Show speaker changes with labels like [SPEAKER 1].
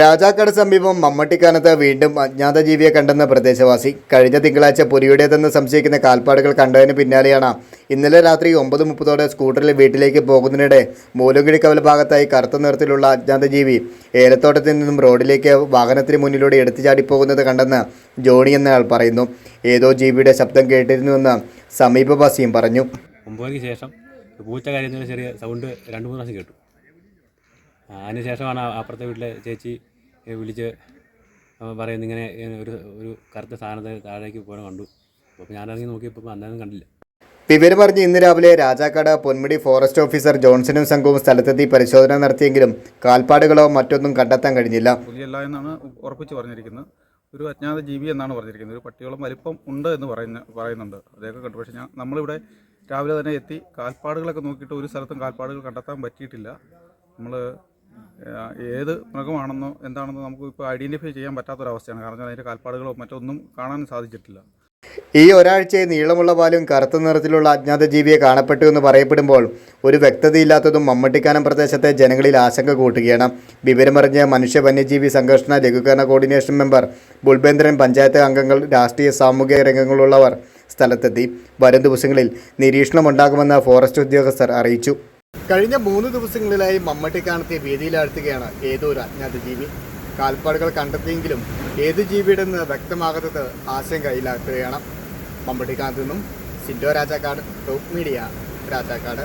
[SPEAKER 1] രാജാക്കാട് സമീപം മമ്മട്ടിക്കാനത്ത് വീണ്ടും അജ്ഞാത ജീവിയെ കണ്ടെന്ന പ്രദേശവാസി കഴിഞ്ഞ തിങ്കളാഴ്ച പുലിയുടേതെന്ന് സംശയിക്കുന്ന കാൽപ്പാടുകൾ കണ്ടതിന് പിന്നാലെയാണ് ഇന്നലെ രാത്രി ഒമ്പത് മുപ്പതോടെ സ്കൂട്ടറിൽ വീട്ടിലേക്ക് പോകുന്നതിനിടെ മൂലകിഴിക്കവൽ ഭാഗത്തായി കറുത്ത നിറത്തിലുള്ള അജ്ഞാത ജീവി ഏലത്തോട്ടത്തിൽ നിന്നും റോഡിലേക്ക് വാഹനത്തിന് മുന്നിലൂടെ എടുത്തു ചാടിപ്പോകുന്നത് കണ്ടെന്ന് ജോണി എന്നയാൾ പറയുന്നു. ഏതോ ജീവിയുടെ ശബ്ദം കേട്ടിരുന്നുവെന്ന് സമീപവാസിയും പറഞ്ഞു.
[SPEAKER 2] ശേഷം പൂച്ച കാര്യം ചെറിയ സൗണ്ട് രണ്ട് മൂന്ന് പ്രാവശ്യം കേട്ടു. ആ, അതിന് ശേഷമാണ് അപ്പുറത്തെ വീട്ടിലെ ചേച്ചി വിളിച്ച് പറയുന്നു ഇങ്ങനെ ഒരു ഒരു കറുത്ത സാധനത്തെ താഴേക്ക് പോകാൻ കണ്ടു. അപ്പോൾ ഞാനിറങ്ങി നോക്കിയപ്പോൾ അന്നേരം കണ്ടില്ല.
[SPEAKER 1] വിവരമറിഞ്ഞ് ഇന്ന് രാവിലെ രാജാക്കാട് പൊന്മുടി ഫോറസ്റ്റ് ഓഫീസർ ജോൺസണും സംഘവും സ്ഥലത്തെത്തി പരിശോധന നടത്തിയെങ്കിലും കാൽപ്പാടുകളോ മറ്റൊന്നും കണ്ടെത്താൻ കഴിഞ്ഞില്ല.
[SPEAKER 3] പുലിയല്ല എന്നാണ് ഉറപ്പിച്ച് പറഞ്ഞിരിക്കുന്നത്. ഒരു അജ്ഞാത ജീവി എന്നാണ് പറഞ്ഞിരിക്കുന്നത്. ഒരു പട്ടിയോളം വലിപ്പം ഉണ്ട് എന്ന് പറയുന്ന പറയുന്നുണ്ട്. അതൊക്കെ കണ്ടു. പക്ഷേ ഞാൻ നമ്മളിവിടെ രാവിലെ തന്നെ എത്തി. കാൽപ്പാടുകളൊക്കെ നോക്കിയിട്ട് ഒരു സ്ഥലത്തും കാൽപ്പാടുകൾ കണ്ടെത്താൻ പറ്റിയിട്ടില്ല. നമ്മൾ ഏത് മൃഗമാണെന്നോ എന്താണെന്നോ നമുക്ക് ഇപ്പോൾ ഐഡന്റിഫൈ ചെയ്യാൻ പറ്റാത്തൊരവസ്ഥയാണ്. കാരണം അതിന്റെ കാൽപ്പാടുകളോ മറ്റൊന്നും കാണാൻ സാധിച്ചിട്ടില്ല.
[SPEAKER 1] ഈ ഒരാഴ്ചയെ നീളമുള്ള പാലും കറുത്ത നിറത്തിലുള്ള അജ്ഞാത ജീവിയെ കാണപ്പെട്ടു എന്ന് പറയപ്പെടുമ്പോൾ ഒരു വ്യക്തതയില്ലാത്തതും മമ്മട്ടിക്കാനം പ്രദേശത്തെ ജനങ്ങളിൽ ആശങ്ക കൂട്ടുകയാണ്. വിവരമറിഞ്ഞ മനുഷ്യ വന്യജീവി സംഘർഷണ ലഘൂകരണ കോർഡിനേഷൻ മെമ്പർ ബുൾബേന്ദ്രൻ പഞ്ചായത്ത് അംഗങ്ങൾ രാഷ്ട്രീയ സാമൂഹിക രംഗങ്ങളുള്ളവർ സ്ഥലത്തെത്തി. വരും ദിവസങ്ങളിൽ നിരീക്ഷണമുണ്ടാകുമെന്ന് ഫോറസ്റ്റ് ഉദ്യോഗസ്ഥർ അറിയിച്ചു. കഴിഞ്ഞ മൂന്ന് ദിവസങ്ങളിലായി മമ്മട്ടിക്കാനത്തെ വേദിയിലാഴ്ത്തുകയാണ് ഏതോ ഒരു അജ്ഞാത ജീവി. കാൽപ്പാടുകൾ കണ്ടെത്തിയെങ്കിലും ഏത് ജീവിയുടെന്ന് വ്യക്തമാകാത്തത് ആശങ്കയിലാക്കുകയാണ് മമ്മട്ടിക്കാനത്ത് നിന്നും സിൻഡോ രാജാക്കാട് ടോപ്പ് മീഡിയ രാജാക്കാട്.